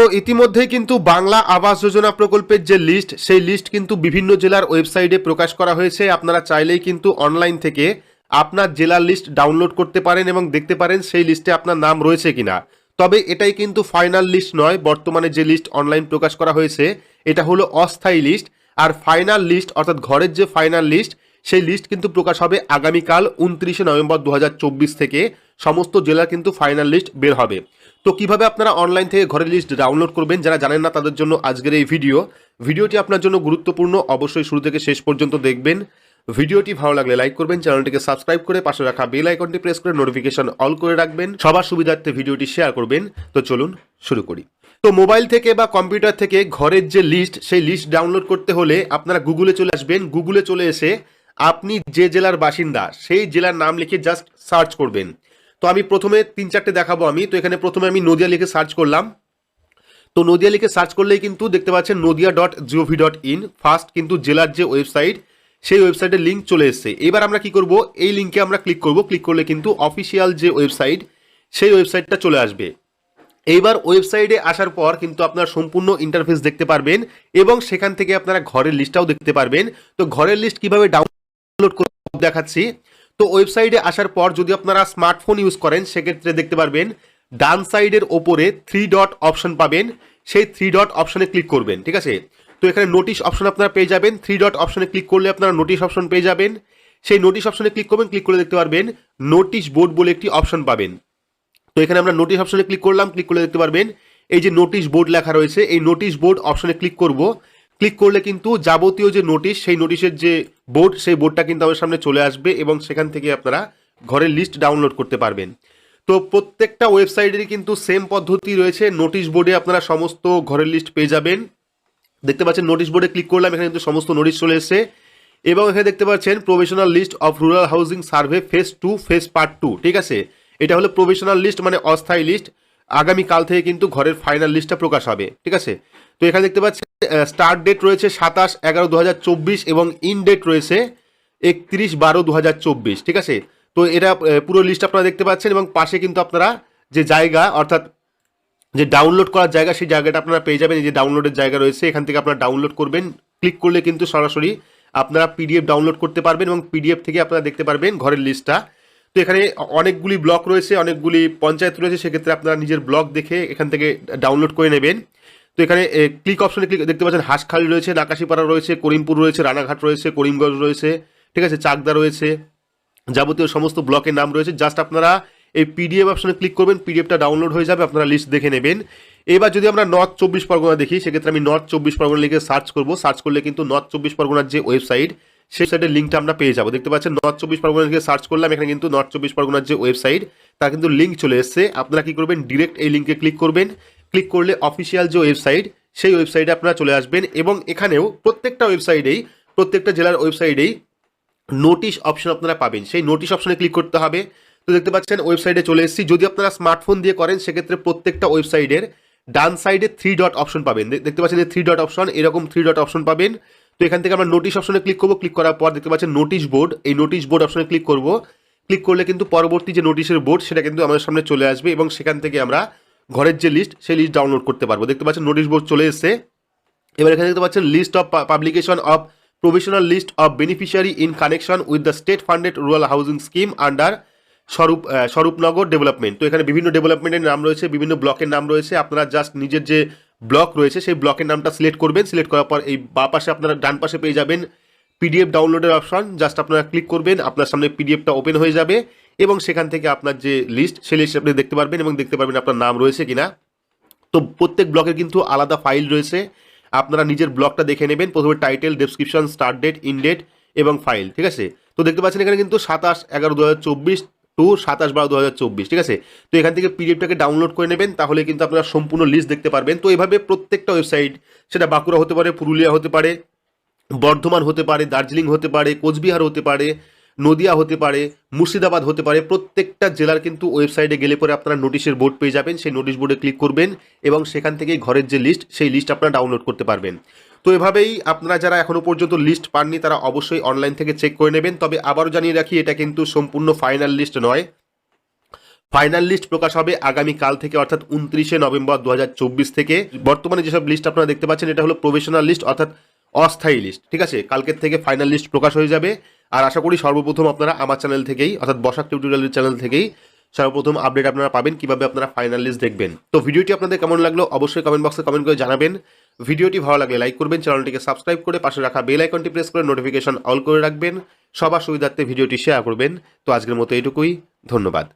তো ইতিমধ্যেই কিন্তু বাংলা আবাস যোজনা প্রকল্পের যে লিস্ট সেই লিস্ট কিন্তু বিভিন্ন জেলার ওয়েবসাইটে প্রকাশ করা হয়েছে। আপনারা চাইলেই কিন্তু অনলাইন থেকে আপনার জেলার লিস্ট ডাউনলোড করতে পারেন এবং দেখতে পারেন সেই লিস্টে আপনার নাম রয়েছে কিনা। তবে এটাই কিন্তু ফাইনাল লিস্ট নয়, বর্তমানে যে লিস্ট অনলাইন প্রকাশ করা হয়েছে, এটা হলো অস্থায়ী লিস্ট আর ফাইনাল লিস্ট অর্থাৎ ঘরের যে ফাইনাল লিস্ট সেই লিস্ট কিন্তু প্রকাশ হবে আগামীকাল উনত্রিশে নভেম্বর দু হাজার চব্বিশ থেকে। সমস্ত জেলার কিন্তু ফাইনাল লিস্ট বের হবে। তো কীভাবে আপনারা অনলাইন থেকে ঘরের লিস্ট ডাউনলোড করবেন? যারা জানেন না, তাদের জন্য আজকের এই ভিডিও ভিডিওটি আপনার জন্য গুরুত্বপূর্ণ। অবশ্যই শুরু থেকে শেষ পর্যন্ত দেখবেন। ভিডিওটি ভালো লাগলে লাইক করবেন, চ্যানেলটিকে সাবস্ক্রাইব করে পাশে রাখা বেল আইকনটি প্রেস করে নোটিফিকেশন অল করে রাখবেন। সবার সুবিধার্থে ভিডিওটি শেয়ার করবেন। তো চলুন শুরু করি। তো মোবাইল থেকে বা কম্পিউটার থেকে ঘরের যে লিস্ট সেই লিস্ট ডাউনলোড করতে হলে আপনারা গুগলে চলে আসবেন। গুগলে চলে এসে আপনি যে জেলার বাসিন্দা, সেই জেলার নাম লিখে জাস্ট সার্চ করবেন। তো আমি প্রথমে তিন চারটে দেখাবো আমি। তো এখানে প্রথমে আমি নদিয়া লিখে সার্চ করলাম। তো নদিয়া লিখে সার্চ করলেই কিন্তু দেখতে পাচ্ছেন Nadia dot gov dot in first কিন্তু জেলার যে ওয়েবসাইট সেই ওয়েবসাইটের লিঙ্ক চলে এসছে। এবার আমরা কি করব? এই লিঙ্কে আমরা ক্লিক করব। ক্লিক করলে কিন্তু অফিসিয়াল যে ওয়েবসাইট সেই ওয়েবসাইটটা চলে আসবে। এইবার ওয়েবসাইটে আসার পর কিন্তু আপনার সম্পূর্ণ ইন্টারফেস দেখতে পারবেন এবং সেখান থেকে আপনারা ঘরের লিস্টটাও দেখতে পারবেন। তো ঘরের লিস্ট কীভাবে ডাউনলোড করে দেখাচ্ছি। তো ওয়েবসাইটে আসার পর যদি আপনারা স্মার্টফোন ইউজ করেন, সেক্ষেত্রে দেখতে পারবেন ডান সাইডের ওপরে থ্রি ডট অপশন পাবেন। সেই থ্রি ডট অপশনে ক্লিক করবেন, ঠিক আছে? তো এখানে নোটিশ অপশন আপনারা পেয়ে যাবেন। থ্রি ডট অপশনে ক্লিক করলে আপনারা নোটিশ অপশন পেয়ে যাবেন। সেই নোটিশ অপশনে ক্লিক করবেন, ক্লিক করে দেখতে পারবেন নোটিশ বোর্ড বলে একটি অপশন পাবেন। তো এখানে আমরা নোটিশ অপশনে ক্লিক করলাম, ক্লিক করে দেখতে পারবেন, এই যে নোটিশ বোর্ড লেখা রয়েছে, এই নোটিশ বোর্ড অপশনে ক্লিক করব। ক্লিক করলে কিন্তু যাবতীয় যে নোটিশ, সেই নোটিশের যে বোর্ড, সেই বোর্ডটা কিন্তু আমার সামনে চলে আসবে এবং সেখান থেকে আপনারা ঘরের লিস্ট ডাউনলোড করতে পারবেন। তো প্রত্যেকটা ওয়েবসাইটেরই কিন্তু সেম পদ্ধতি রয়েছে। নোটিশ বোর্ডে আপনারা সমস্ত ঘরের লিস্ট পেয়ে যাবেন। দেখতে পাচ্ছেন নোটিশ বোর্ডে ক্লিক করলাম, এখানে কিন্তু সমস্ত নোটিশ চলে এসেছে। এবং এখানে দেখতে পাচ্ছেন professional list of rural housing survey face to face part two ঠিক আছে? এটা হলো প্রফেশনাল লিস্ট মানে অস্থায়ী লিস্ট আগামী কাল থেকে কিন্তু ঘরের ফাইনাল লিস্টটা প্রকাশ হবে, ঠিক আছে? তো এখানে দেখতে পাচ্ছেন স্টার্ট ডেট রয়েছে সাতাশ এগারো দু এবং ইন ডেট রয়েছে একত্রিশ বারো দু ঠিক আছে? তো এটা পুরো লিস্ট আপনারা দেখতে পাচ্ছেন এবং পাশে কিন্তু আপনারা যে জায়গা, অর্থাৎ যে ডাউনলোড করার জায়গা, সেই জায়গাটা আপনারা পেয়ে যাবেন। যে ডাউনলোডের জায়গা রয়েছে, এখান থেকে আপনারা ডাউনলোড করবেন। ক্লিক করলে কিন্তু সরাসরি আপনারা পিডিএফ ডাউনলোড করতে পারবেন এবং পিডিএফ থেকে আপনারা দেখতে পারবেন ঘরের লিস্টটা তো এখানে অনেকগুলি ব্লক রয়েছে, অনেকগুলি পঞ্চায়েত রয়েছে, সেক্ষেত্রে আপনারা নিজের ব্লক দেখে এখান থেকে ডাউনলোড করে নেবেন। তো এখানে ক্লিক অপশনে ক্লিক দেখতে পাচ্ছেন হাঁসখালি রয়েছে, নাকাশিপাড়া রয়েছে, করিমপুর রয়েছে, রানাঘাট রয়েছে, করিমগঞ্জ রয়েছে, ঠিক আছে, চাকদা রয়েছে, যাবতীয় সমস্ত ব্লকের নাম রয়েছে। জাস্ট আপনারা এই পিডিএফ অপশনে ক্লিক করবেন পিডিএফটা ডাউনলোড হয়ে যাবে, আপনারা লিস্ট দেখে নেবেন। এবার যদি আমরা নর্থ চব্বিশ পরগনা দেখি, সেক্ষেত্রে আমি নর্থ চব্বিশ পরগনা লিখে সার্চ করব। সার্চ করলে কিন্তু নর্থ চব্বিশ পরগনার যে ওয়েবসাইট সেই সাইটের লিঙ্কটা আমরা পেয়ে যাব। দেখতে পাচ্ছেন নর্থ চব্বিশ পরগনা লিখে সার্চ করলাম, এখানে কিন্তু নর্থ চব্বিশ পরগনার যে ওয়েবসাইট তার কিন্তু লিঙ্ক চলে এসছে। আপনারা কি করবেন? ডিরেক্ট এই লিঙ্কে ক্লিক করবেন। ক্লিক করলে অফিসিয়াল যে ওয়েবসাইট, সেই ওয়েবসাইটে আপনারা চলে আসবেন এবং এখানেও প্রত্যেকটা ওয়েবসাইটেই, প্রত্যেকটা জেলার ওয়েবসাইটেই নোটিশ অপশন আপনারা পাবেন। সেই নোটিশ অপশনে ক্লিক করতে হবে। তো দেখতে পাচ্ছেন, ওয়েবসাইটে চলে এসেছি। যদি আপনারা স্মার্টফোন দিয়ে করেন, সেক্ষেত্রে প্রত্যেকটা ওয়েবসাইটের ডান সাইডে থ্রি ডট অপশন পাবেন। দেখতে পাচ্ছেন থ্রি ডট অপশন এরকম থ্রি ডট অপশন পাবেন। তো এখান থেকে আমরা নোটিশ অপশনে ক্লিক করব। ক্লিক করার পর দেখতে পাচ্ছেন নোটিশ বোর্ড এই নোটিশ বোর্ড অপশনে ক্লিক করব। ক্লিক করলে কিন্তু পরবর্তী যে নোটিশের বোর্ড সেটা কিন্তু আমাদের সামনে চলে আসবে এবং সেখান থেকে আমরা ঘরের যে লিস্ট সেই লিস্ট ডাউনলোড করতে পারব। দেখতে পাচ্ছেন নোটিশ বোর্ড চলে এসেছে। এবার এখানে দেখতে পাচ্ছেন list of publication of provisional list of beneficiary in connection with the state funded rural housing scheme under Swarup Swarupnagar development তো এখানে বিভিন্ন ডেভেলপমেন্টের নাম রয়েছে, বিভিন্ন ব্লকের নাম রয়েছে। আপনারা জাস্ট নিজের যে ব্লক রয়েছে, সেই ব্লকের নামটা সিলেক্ট করবেন। সিলেক্ট করার পর এই বা পাশে আপনারা ডান পাশে পেয়ে যাবেন পিডিএফ ডাউনলোডের অপশন জাস্ট আপনারা ক্লিক করবেন, আপনার সামনে পিডিএফটা ওপেন হয়ে যাবে। এবং সেখান থেকে আপনার যে লিস্ট সেই লিস্ট আপনি দেখতে পারবেন এবং দেখতে পারবেন আপনার নাম রয়েছে কিনা। তো প্রত্যেক ব্লকের কিন্তু আলাদা ফাইল রয়েছে। আপনারা নিজের ব্লকটা দেখে নেবেন। প্রথমে title description start date in date এবং ফাইল ঠিক আছে? তো দেখতে পাচ্ছেন এখানে কিন্তু সাতাশ এগারো দু টু সাতাশ বারো দু ঠিক আছে? তো এখান থেকে পিডিএফটাকে ডাউনলোড করে নেবেন। তাহলে কিন্তু আপনারা সম্পূর্ণ লিস্ট দেখতে পারবেন। তো এভাবে প্রত্যেকটা ওয়েবসাইট সেটা বাঁকুড়া হতে পারে, পুরুলিয়া হতে পারে, বর্ধমান হতে পারে, দার্জিলিং হতে পারে, কোচবিহার হতে পারে নদিয়া হতে পারে, মুর্শিদাবাদ হতে পারে, প্রত্যেকটা জেলার কিন্তু ওয়েবসাইটে গেলে পরে আপনারা নোটিশের বোর্ড পেয়ে যাবেন, সেই নোটিশ বোর্ডে ক্লিক করবেন এবং সেখান থেকেই ঘরের যে লিস্ট সেই লিস্ট আপনারা ডাউনলোড করতে পারবেন। তো এভাবেই আপনারা যারা এখনও পর্যন্ত লিস্ট পাননি, তারা অবশ্যই অনলাইন থেকে চেক করে নেবেন। তবে আবারও জানিয়ে রাখি, এটা কিন্তু সম্পূর্ণ ফাইনাল লিস্ট নয়। ফাইনাল লিস্ট প্রকাশ হবে আগামী কাল থেকে, অর্থাৎ উনত্রিশে নভেম্বর দু হাজার চব্বিশ থেকে। বর্তমানে যেসব লিস্ট আপনারা দেখতে পাচ্ছেন, এটা হলো প্রফেশনাল লিস্ট অর্থাৎ অস্থায়ী লিস্ট ঠিক আছে? কালকের থেকে ফাইনাল লিস্ট প্রকাশ হয়ে যাবে। আর আশা করি সর্বপ্রথম আপনারা আমার চ্যানেল থেকেই, অর্থাৎ বসাক টিউটোরিয়ালের চ্যানেল থেকেই সর্বপ্রথম আপডেট আপনারা পাবেন, কীভাবে আপনারা ফাইনাল লিস্ট দেখবেন। তো ভিডিওটি আপনাদের কেমন লাগল অবশ্যই কমেন্ট বক্সে কমেন্ট করে জানাবেন। ভিডিওটি ভালো লাগলে লাইক করবেন চ্যানেলটিকে সাবস্ক্রাইব করে পাশে রাখা বেল আইকনটি প্রেস করে নোটিফিকেশন অল করে রাখবেন। সবার সুবিধার্থে ভিডিওটি শেয়ার করবেন। তো আজকের মতো এটুকুই ধন্যবাদ।